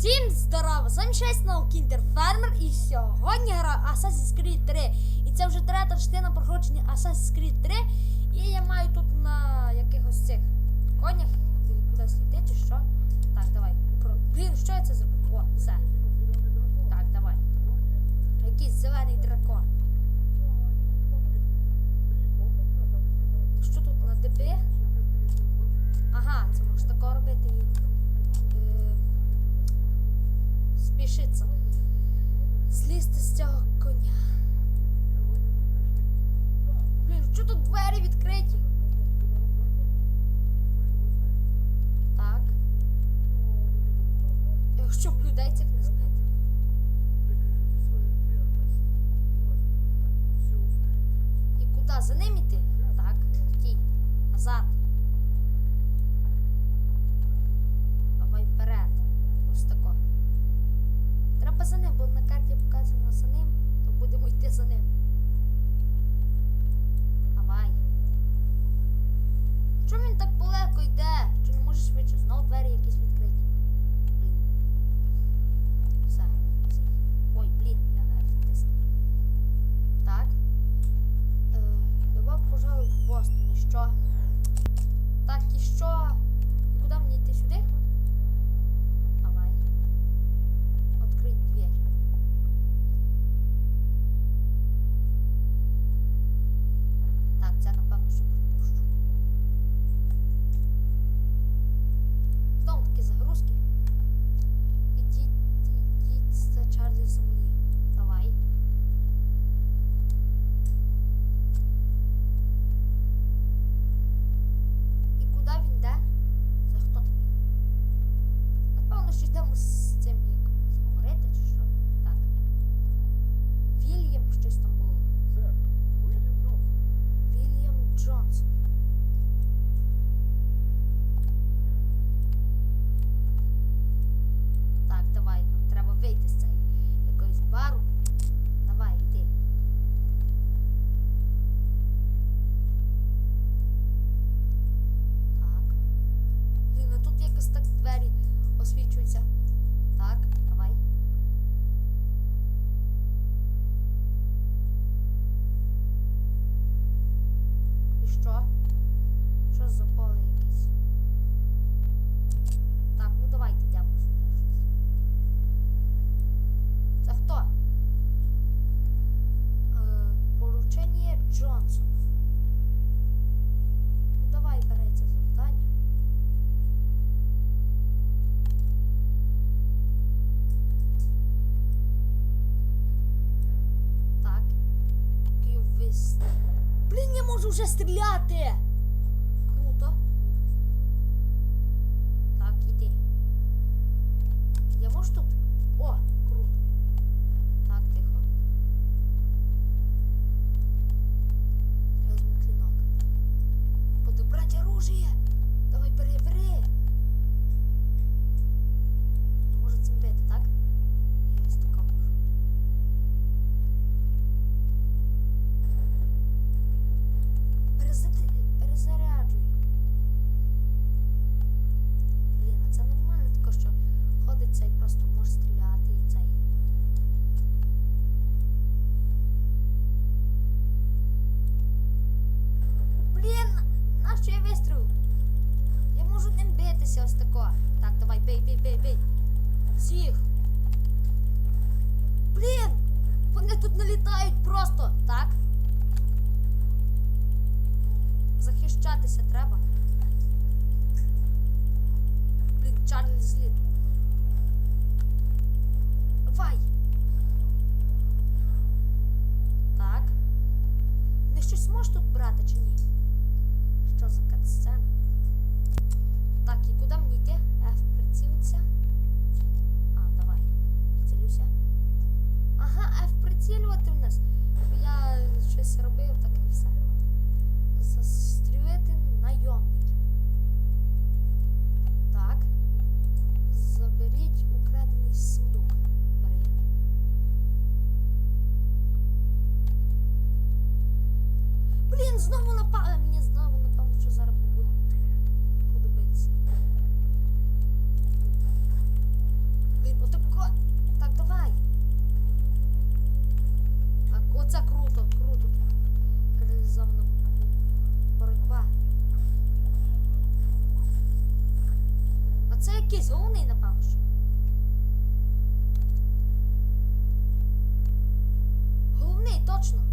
Всім здорово! З вами Шесть Кіндер Фермер і сьогодні граю Assassin's Creed 3. І це вже третя частина проходження Assassin's Creed 3. І я маю тут на якихось цих конях кудись йти чи що. Так, давай. Блін, що я це зробив? О, все. Так, давай. Якийсь зелений дракон. Що тут на ДБ? Ага, це можна тако робити і. Спішиться. Злізти з цього коня. Блін, що тут двері відкриті? Так. Якщо б людей цих не знайти. І куди? За ним іти? Так, стій. Назад. Треба за бо на карті що? Що за поле якесь? Так, ну давайте йдемо сюди стріляти. Charlie zlip. Vai! точно.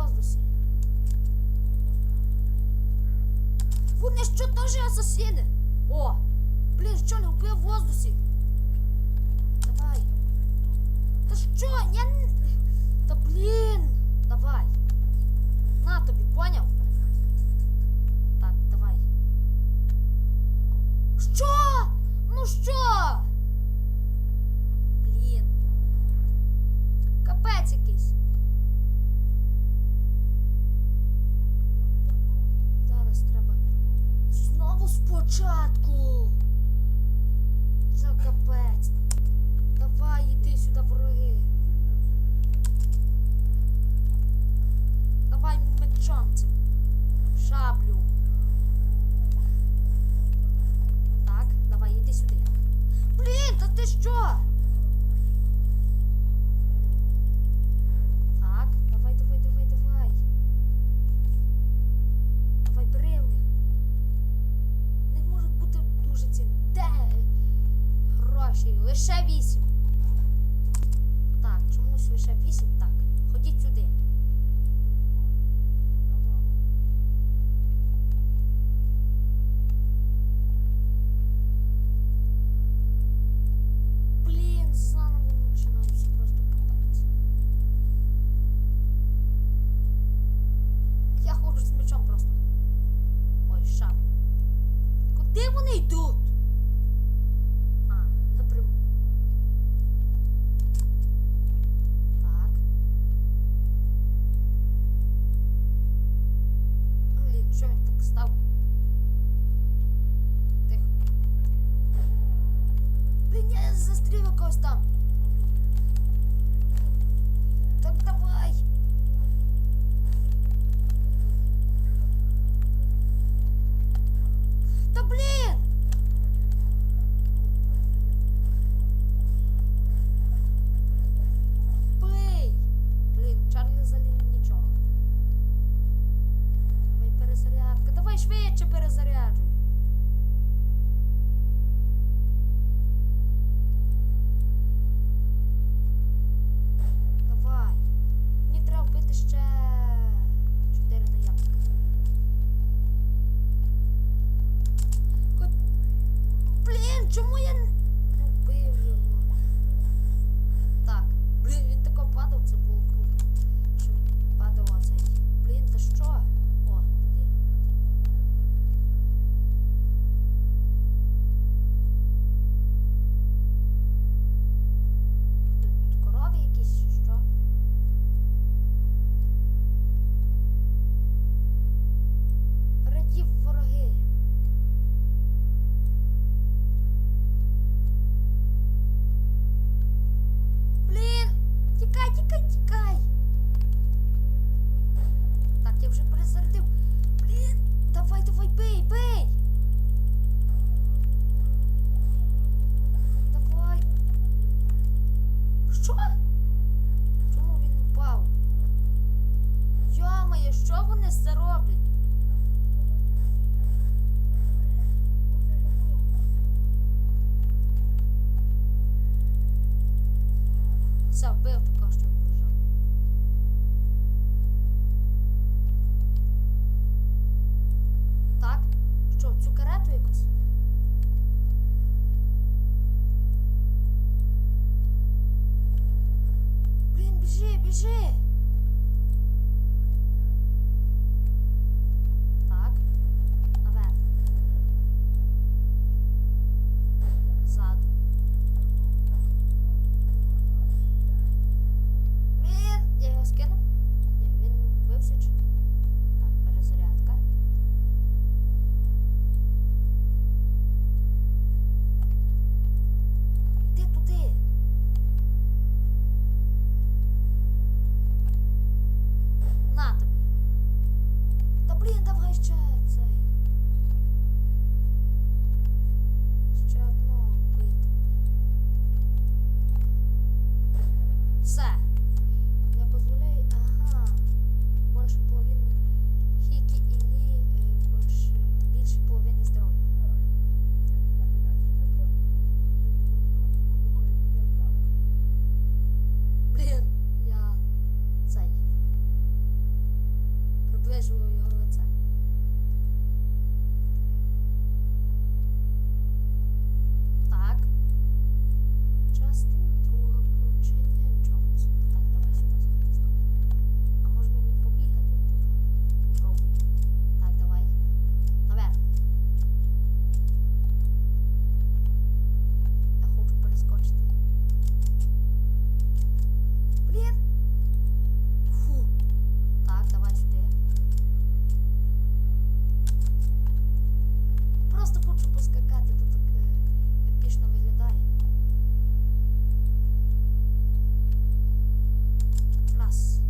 воздухе воздусі. Вони что тоже асасіни? О! блин что не вбив в воздухе Давай. да что Я да блин Давай. На тобі, понял Так, давай. что Ну що? Nem us.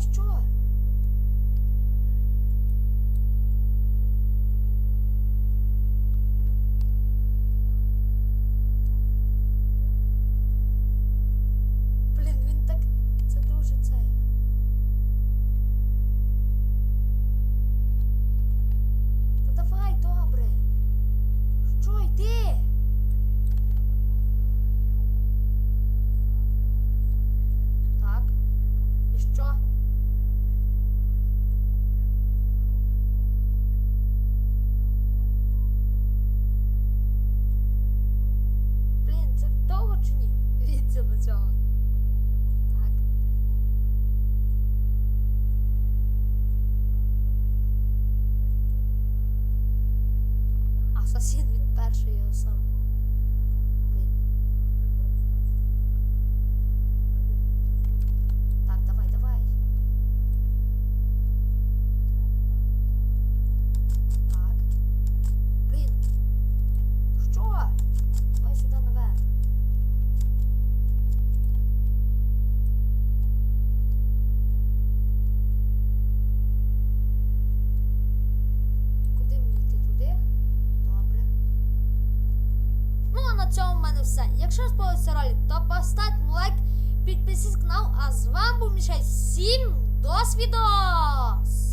що? все. Якщо сподобався ролик, то поставте лайк, підписись на канал, а з вами був Мішель. Всім досвідос!